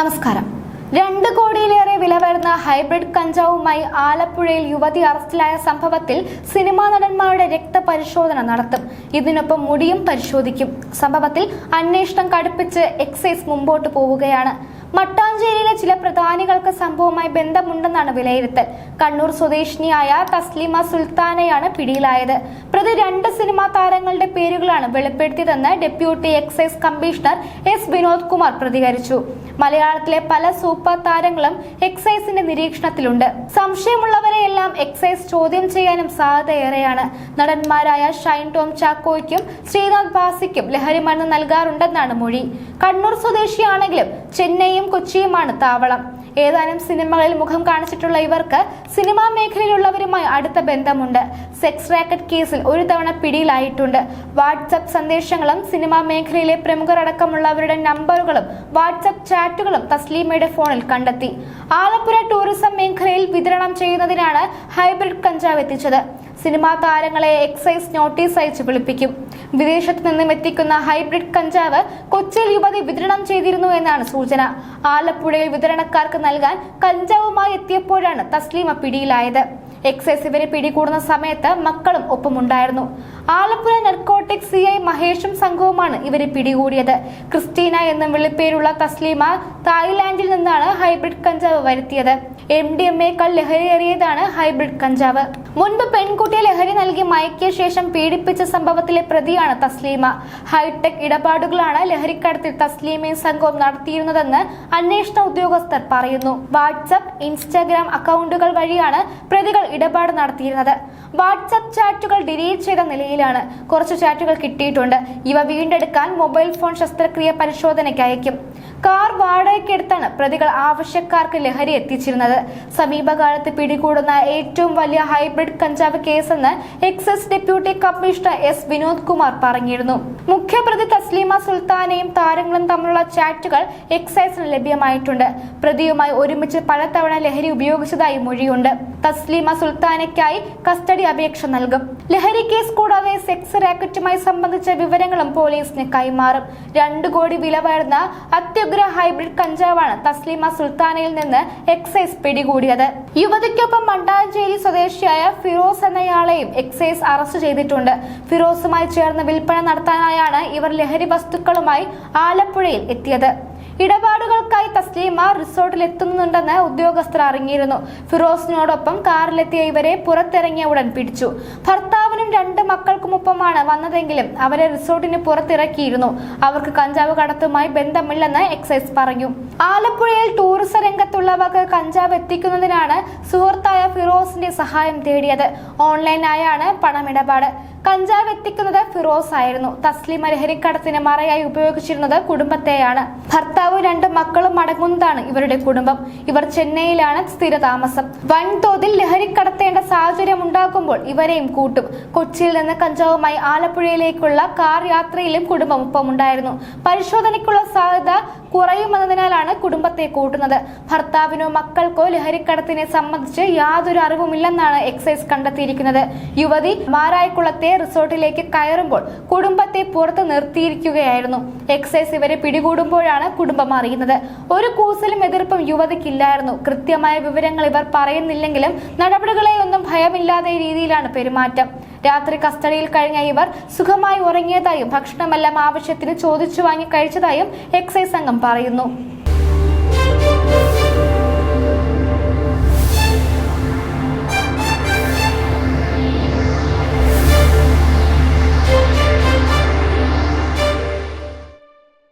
നമസ്കാരം. രണ്ട് കോടിയിലേറെ വില വരുന്ന ഹൈബ്രിഡ് കഞ്ചാവുമായി ആലപ്പുഴയിൽ യുവതി അറസ്റ്റിലായ സംഭവത്തിൽ സിനിമാ നടന്മാരുടെ രക്തപരിശോധന നടത്തും. ഇതിനൊപ്പം മുടിയും പരിശോധിക്കും. സംഭവത്തിൽ അന്വേഷണം കടുപ്പിച്ച് എക്സൈസ് മുമ്പോട്ട് പോവുകയാണ്. മട്ടാഞ്ചേരിയിലെ ചില പ്രധാനികൾക്ക് സംഭവവുമായി ബന്ധമുണ്ടെന്നാണ് വിലയിരുത്തൽ. കണ്ണൂർ സ്വദേശിനിയായ തസ്ലിമ സുൽത്താനയാണ് പിടിയിലായത്. പ്രതി രണ്ട് സിനിമാ താരങ്ങളുടെ പേരുകളാണ് വെളിപ്പെടുത്തിയതെന്ന് deputy excise commissioner S Vinod Kumar പ്രതികരിച്ചു. മലയാളത്തിലെ പല സൂപ്പർ താരങ്ങളും എക്സൈസിന്റെ നിരീക്ഷണത്തിലുണ്ട്. സംശയമുള്ളവരെയെല്ലാം എക്സൈസ് ചോദ്യം ചെയ്യാനും സാധ്യതയേറെയാണ്. നടന്മാരായ ഷൈൻ ടോം ചാക്കോയ്ക്കും ശ്രീനാഥ് ബാസിക്കും ലഹരി മരുന്ന് നൽകാറുണ്ടെന്നാണ് മൊഴി. കണ്ണൂർ സ്വദേശിയാണെങ്കിലും ചെന്നൈയും കൊച്ചിയുമാണ് താവളം. ഏതാനും സിനിമകളിൽ മുഖം കാണിച്ചിട്ടുള്ള ഇവർക്ക് സിനിമാ മേഖലയിലുള്ളവരുമായി അടുത്ത ബന്ധമുണ്ട്. സെക്സ് റാക്കറ്റ് കേസിൽ ഒരു തവണ പിടിയിലായിട്ടുണ്ട്. വാട്സപ്പ് സന്ദേശങ്ങളും സിനിമാ മേഖലയിലെ പ്രമുഖരടക്കമുള്ളവരുടെ നമ്പറുകളും വാട്സപ്പ് ചാറ്റുകളും തസ്ലീമയുടെ ഫോണിൽ കണ്ടെത്തി. ആലപ്പുഴ ടൂറിസം മേഖലയിൽ വിതരണം ചെയ്യുന്നതിനാണ് ഹൈബ്രിഡ് കഞ്ചാവ് എത്തിച്ചത്. സിനിമാ താരങ്ങളെ എക്സൈസ് നോട്ടീസ് അയച്ച് വിളിപ്പിക്കും. വിദേശത്ത് നിന്നും എത്തിക്കുന്ന ഹൈബ്രിഡ് കഞ്ചാവ് കൊച്ചിയിൽ യുവതി വിതരണം ചെയ്തിരുന്നു എന്നാണ് സൂചന. ആലപ്പുഴയിൽ വിതരണക്കാർക്ക് നൽകാൻ കഞ്ചാവുമായി എത്തിയപ്പോഴാണ് തസ്ലീമ പിടിയിലായത്. എക്സൈസ് ഇവരെ പിടികൂടുന്ന സമയത്ത് മക്കളും ഒപ്പമുണ്ടായിരുന്നു. ആലപ്പുഴ നർക്കോട്ടിക് സി ഐ മഹേഷും സംഘവുമാണ് ഇവരെ പിടികൂടിയത്. ക്രിസ്റ്റീന എന്ന വിളിപ്പേരുള്ള തസ്ലീമ തായ്ലാന്റിൽ നിന്നാണ് ഹൈബ്രിഡ് കഞ്ചാവ് വരുത്തിയത്. എം ഡി എം എക്കാൾ ലഹരിയേറിയതാണ് ഹൈബ്രിഡ് കഞ്ചാവ്. മുൻപ് പെൺകുട്ടിയെ ലഹരി നൽകി മയക്കിയ ശേഷം പീഡിപ്പിച്ച സംഭവത്തിലെ പ്രതിയാണ് തസ്ലീമ. ഹൈടെക് ഇടപാടുകളാണ് ലഹരിക്കടത്തിൽ തസ്ലീമയും സംഘവും നടത്തിയിരുന്നതെന്ന് അന്വേഷണ ഉദ്യോഗസ്ഥർ പറയുന്നു. വാട്സപ്പ് ഇൻസ്റ്റാഗ്രാം അക്കൗണ്ടുകൾ വഴിയാണ് പ്രതികൾ ഇടപാട് നടത്തിയിരുന്നത്. വാട്സപ്പ് ചാറ്റുകൾ ഡിലീറ്റ് ചെയ്ത നിലയിലാണ് കുറച്ച് ചാറ്റുകൾ കിട്ടിയിട്ടുണ്ട്. ഇവ വീണ്ടെടുക്കാൻ മൊബൈൽ ഫോൺ ശസ്ത്രക്രിയ പരിശോധനയ്ക്ക് അയക്കും കാർ വാടകയ്ക്കെടുത്താണ് പ്രതികൾ ആവശ്യക്കാർക്ക് ലഹരി എത്തിച്ചിരുന്നത്. സമീപകാലത്ത് പിടികൂടുന്ന ഏറ്റവും വലിയ ഹൈബ്രിഡ് കഞ്ചാവ് കേസെന്ന് excise deputy commissioner S Vinod Kumar പറഞ്ഞിരുന്നു. മുഖ്യപ്രതി തസ്ലീമ സുൽത്താനയും താരങ്ങളും തമ്മിലുള്ള ചാറ്റുകൾ എക്സൈസിന് ലഭ്യമായിട്ടുണ്ട്. പ്രതിയുമായി ഒരുമിച്ച് പലതവണ ലഹരി ഉപയോഗിച്ചതായി മൊഴിയുണ്ട്. തസ്ലീമ സുൽത്താനയ്ക്കായി കസ്റ്റഡി അപേക്ഷ നൽകും. ലഹരി കേസ് കൂടാതെ സെക്സ് റാക്കറ്റുമായി സംബന്ധിച്ച വിവരങ്ങളും പോലീസിന് കൈമാറും. രണ്ടു കോടി വില വരുന്ന അത്യുഗ്ര ഹൈബ്രിഡ് കഞ്ചാവാണ് തസ്ലീമ സുൽത്താനയിൽ നിന്ന് എക്സൈസ് പിടികൂടിയത്. യുവതിക്കൊപ്പം മണ്ടാഞ്ചേരി സ്വദേശിയായ ഫിറോസ് എന്നയാളെയും എക്സൈസ് അറസ്റ്റ് ചെയ്തിട്ടുണ്ട്. ഫിറോസുമായി ചേർന്ന് വിൽപ്പന നടത്താനായാണ് ഇവർ ലഹരി വസ്തുക്കളുമായി ആലപ്പുഴയിൽ എത്തിയത്. ഇടപാടുകൾക്കായി തസ്ലീമ റിസോർട്ടിൽ എത്തുന്നുണ്ടെന്ന് ഉദ്യോഗസ്ഥർ അറിഞ്ഞിരുന്നു. ഫിറോസിനോടൊപ്പം കാറിലെത്തിയ ഇവരെ പുറത്തിറങ്ങിയ ഉടൻ പിടിച്ചു. ഭർത്താവിനും രണ്ട് മക്കൾക്കുമൊപ്പമാണ് വന്നതെങ്കിലും അവരെ റിസോർട്ടിന് പുറത്തിറക്കിയിരുന്നു. അവർക്ക് കഞ്ചാവ് കടത്തുമായി ബന്ധമില്ലെന്ന് എക്സൈസ് പറഞ്ഞു. ആലപ്പുഴയിൽ ടൂറിസം രംഗത്തുള്ളവർക്ക് കഞ്ചാവ് എത്തിക്കുന്നതിനാണ് സുഹൃത്തായ ഫിറോസിന്റെ സഹായം തേടിയത്. ഓൺലൈനായാണ് പണമിടപാട്. കഞ്ചാവ് എത്തിക്കുന്നത് ഫിറോസ് ആയിരുന്നു. തസ്ലിമ ലഹരിക്കടത്തിന് മറയായി ഉപയോഗിച്ചിരുന്നത് കുടുംബത്തെയാണ്. ഭർത്താവ് രണ്ട് മക്കളും അടങ്ങുന്നതാണ് ഇവരുടെ കുടുംബം. ഇവർ ചെന്നൈയിലാണ് സ്ഥിരതാമസം. വൻതോതിൽ ലഹരിക്കടത്തേണ്ട സാഹചര്യം ഉണ്ടാകുമ്പോൾ ഇവരെയും കൂട്ടും. കൊച്ചിയിൽ നിന്ന് കഞ്ചാവുമായി ആലപ്പുഴയിലേക്കുള്ള കാർ യാത്രയിലും കുടുംബം ഒപ്പമുണ്ടായിരുന്നു. പരിശോധനയ്ക്കുള്ള സാധ്യത കുറയുമെന്നതിനാലാണ് കുടുംബത്തെ കൂട്ടുന്നത്. ഭർത്താവിനോ മക്കൾക്കോ ലഹരിക്കടത്തിനെ സംബന്ധിച്ച് യാതൊരു അറിവുമില്ലെന്നാണ് എക്സൈസ് കണ്ടെത്തിയിരിക്കുന്നത്. യുവതി മാരായക്കുളത്തെ റിസോർട്ടിലേക്ക് കയറുമ്പോൾ കുടുംബത്തെ പുറത്ത് നിർത്തിയിരിക്കുകയായിരുന്നു. എക്സൈസ് ഇവരെ പിടികൂടുമ്പോഴാണ് കുടുംബം അറിയുന്നത്. ഒരു കൂസലും എതിർപ്പും യുവതിക്കില്ലായിരുന്നു. കൃത്യമായ വിവരങ്ങൾ ഇവർ പറയുന്നില്ലെങ്കിലും നടപടികളെ ഒന്നും ഭയമില്ലാതെ രീതിയിലാണ് പെരുമാറ്റം. രാത്രി കസ്റ്റഡിയിൽ കഴിഞ്ഞ ഇവർ സുഖമായി ഉറങ്ങിയതായും ഭക്ഷണമെല്ലാം ആവശ്യത്തിന് ചോദിച്ചു വാങ്ങി കഴിച്ചതായും എക്സൈസ് സംഘം പറയുന്നു.